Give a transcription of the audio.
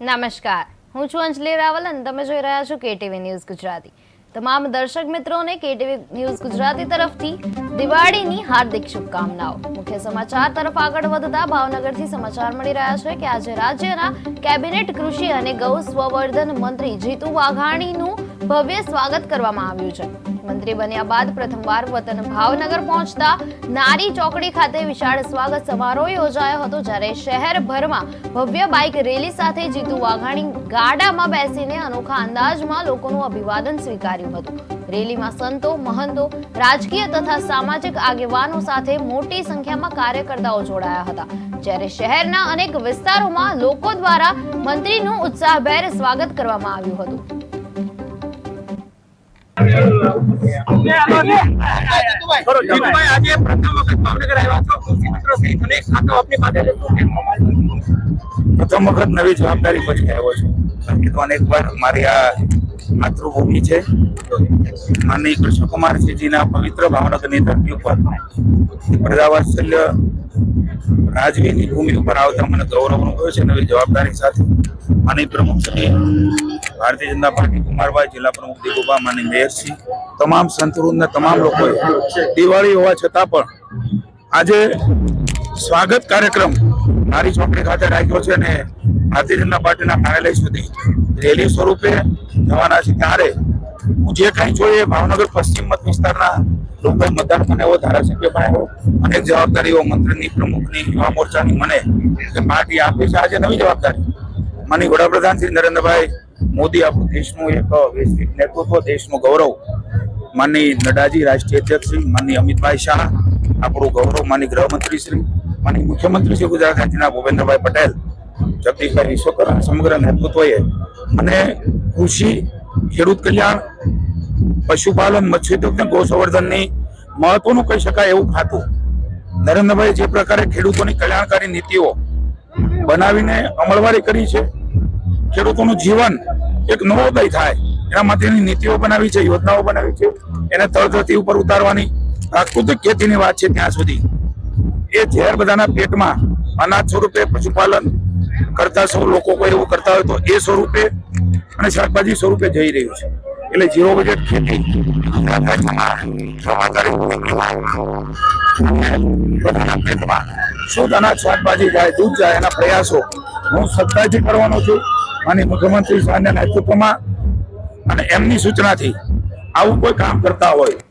નમસ્કાર. હું છું અંજલિ રાવલ અને તમે જોઈ રહ્યા છો કેટીવી ન્યૂઝ ગુજરાતી. તમામ દર્શક મિત્રોને કેટીવી ન્યૂઝ ગુજરાતી તરફથી દિવાળીની હાર્દિક શુભકામનાઓ. મુખ્ય સમાચાર તરફ આગળ વધતા ભાવનગરથી સમાચાર મળી રહ્યા છે કે આજે રાજ્યના કેબિનેટ કૃષિ અને ગૌ સ્વવર્ધન મંત્રી જીતુ વાઘાણીનું ભવ્ય સ્વાગત કરવામાં આવ્યું છે. મંત્રી બન્યા બાદ પ્રથમવાર વતન ભાવનગર પહોંચતા નારી ચોકડી ખાતે વિશાળ સ્વાગત સમારોહ યોજાયો હતો જ્યારે શહેરભરમાં ભવ્ય બાઇક રેલી સાથે જીતુ વાઘાણી ગાડામાં બેસીને અનોખા અંદાજમાં લોકોનું અભિવાદન સ્વીકાર્યું હતું. રેલીમાં સંતો, મહંતો, રાજકીય તથા સામાજિક આગેવાનો સાથે મોટી સંખ્યામાં કાર્યકર્તાઓ જોડાયા હતા. જ્યારે શહેરના અનેક વિસ્તારોમાં લોકો દ્વારા મંત્રીનું ઉત્સાહભેર સ્વાગત કરવામાં આવ્યું હતું. પ્રથમ વખત નવી જવાબદારી પછી આવ્યો છું. તો અનેક વાર મારી આ માતૃભૂમિ છે. માનની કૃષ્ણકુમારસિંહજીના પવિત્ર ભાવનગરની ધરતી ઉપર પ્રજાવાત્સલ્ય રાજવીની ભૂમિ ઉપર આવતા મને ગૌરવ અનુભવ્યો છે. નવી જવાબદારી સાથે માની પ્રમુખ શ્રી ભારતીય જનતા પાર્ટી કુમારભાઈ જિલ્લા પ્રમુખ દિગુભા માની મેયરશ્રી તમામ સંતવૃંદના તમામ લોકોએ દિવાળી હોવા છતાં પણ આજે સ્વાગત કાર્યક્રમ નારી ચોકડી ખાતે રાખ્યો છે અને ભારતીય જનતા પાર્ટીના કાર્યાલય સુધી રેલી સ્વરૂપે જવાના છે. ત્યારે હું જે કાંઈ જોઈએ, ભાવનગર પશ્ચિમ મત વિસ્તારના લોકોએ મતદાન મને એવો ધારાસભ્ય બનાવ્યો અનેક જવાબદારીઓ મંત્રીની, પ્રમુખની, યુવા મોરચાની મને પાર્ટી આપી છે. આજે નવી જવાબદારી. માની વડાપ્રધાન શ્રી નરેન્દ્રભાઈ મોદી આપણું દેશનું એક વૈશ્વિક નેતૃત્વ, દેશનું ગૌરવ માનની નડાજી રાષ્ટ્રીય અધ્યક્ષ શ્રી માનની અમિતભાઈ શાહ, આપણું ગૌરવ માની ગૃહમંત્રી શ્રી માની મુખ્યમંત્રી શ્રી ગુજરાત રાજ્યના ભૂપેન્દ્રભાઈ પટેલ, જગદીશભાઈ વિશ્વકર્મા સમગ્ર નેતૃત્વએ અને કૃષિ, ખેડૂત કલ્યાણ, પશુપાલન, મત્સ્યોદ્યોગ અને ગૌસંવર્ધનની મહત્વનું કહી શકાય એવું ખાતું. નરેન્દ્રભાઈ જે પ્રકારે ખેડૂતોની કલ્યાણકારી નીતિઓ બનાવીને અમલવારી કરી છે, ખેડૂતોનું જીવન એક નવોદય થાય. એના માટેની નીતિઓ બનાવી છે, યોજનાઓ બનાવી છે. એને તળધરતી ઉપર ઉતારવાની પ્રાકૃતિક ખેતીની વાત છે ત્યાં સુધી. એ ઝેર બધાના પેટમાં અનાજ સ્વરૂપે પશુપાલન કરતા સૌ લોકો કોઈ એવું કરતા હોય તો એ સ્વરૂપે અને શાકભાજી સ્વરૂપે જઈ રહ્યું છે. એટલે ઝીરો બજેટ ખેતી શુદ્ધ અનાજ, શાકભાજી જાય, દૂધ જાય એના પ્રયાસો હું સત્તાથી કરવાનો છું. અને મુખ્યમંત્રી સાહેબના નેતૃત્વમાં અને એમની સૂચનાથી આવું કોઈ કામ કરતા હોય